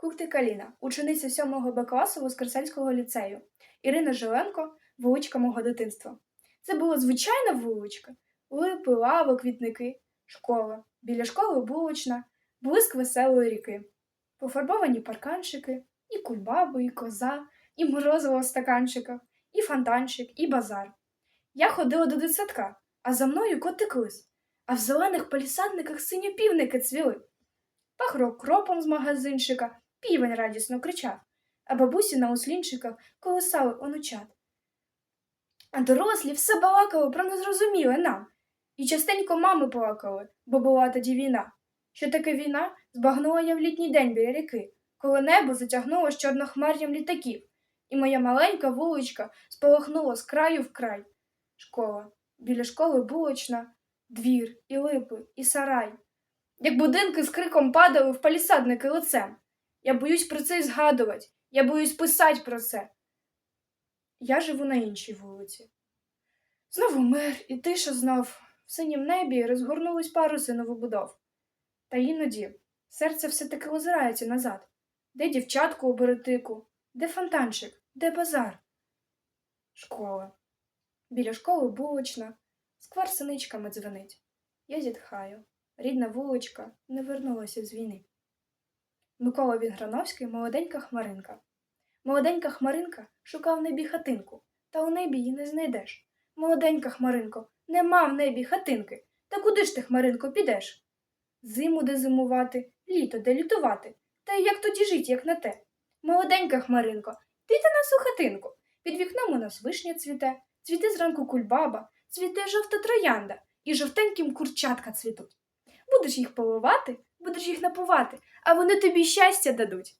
Куктик Аліна, учениця 7 Б класу Воскресенського ліцею. Ірина Жиленко, вуличка мого дитинства. Це була звичайна вуличка. Липи, лави, квітники, школа. Біля школи булочна, блиск веселої ріки. Пофарбовані парканчики, і кульбаби, і коза, і морозиво в стаканчиках, і фонтанчик, і базар. Я ходила до дитсадка, а за мною котик лис, а в зелених палісадниках сині півники цвіли. Пахло кропом з магазинчика, півень радісно кричав, а бабусі на услінчиках колисали онучат. А дорослі все балакали про незрозуміле нам, і частенько мами плакали, бо була тоді війна. Що таке війна, збагнула я в літній день біля ріки, коли небо затягнуло з чорнохмар'ям літаків, і моя маленька вуличка сполохнула з краю в край. Школа. Біля школи булочна, двір, і липи, і сарай. Як будинки з криком падали в палісадники лицем. Я боюсь про це згадувати, я боюсь писати про це. Я живу на іншій вулиці. Знову мир і тиша знов. В синім небі розгорнулись паруси новобудов. Та іноді серце все-таки озирається назад. Де дівчатку у беретику, де фонтанчик, де базар? Школа. Біля школи булочна, сквер синичками дзвенить. Я зітхаю. Рідна вуличка не вернулася з війни. Микола Вінграновський молоденька хмаринка. Молоденька хмаринка шукав в небі хатинку, та у небі її не знайдеш. Молоденька хмаринко, нема в небі хатинки. Та куди ж ти, хмаринко, підеш? Зиму де зимувати, літо де літувати. Та як тоді жить, як на те? Молоденька хмаринко, ти до нас у хатинку. Під вікном у нас вишня цвіте, цвіте зранку кульбаба, цвіте жовта троянда, і жовтеньким курчатка цвітуть. Будеш їх поливати, будеш їх напувати, а вони тобі щастя дадуть.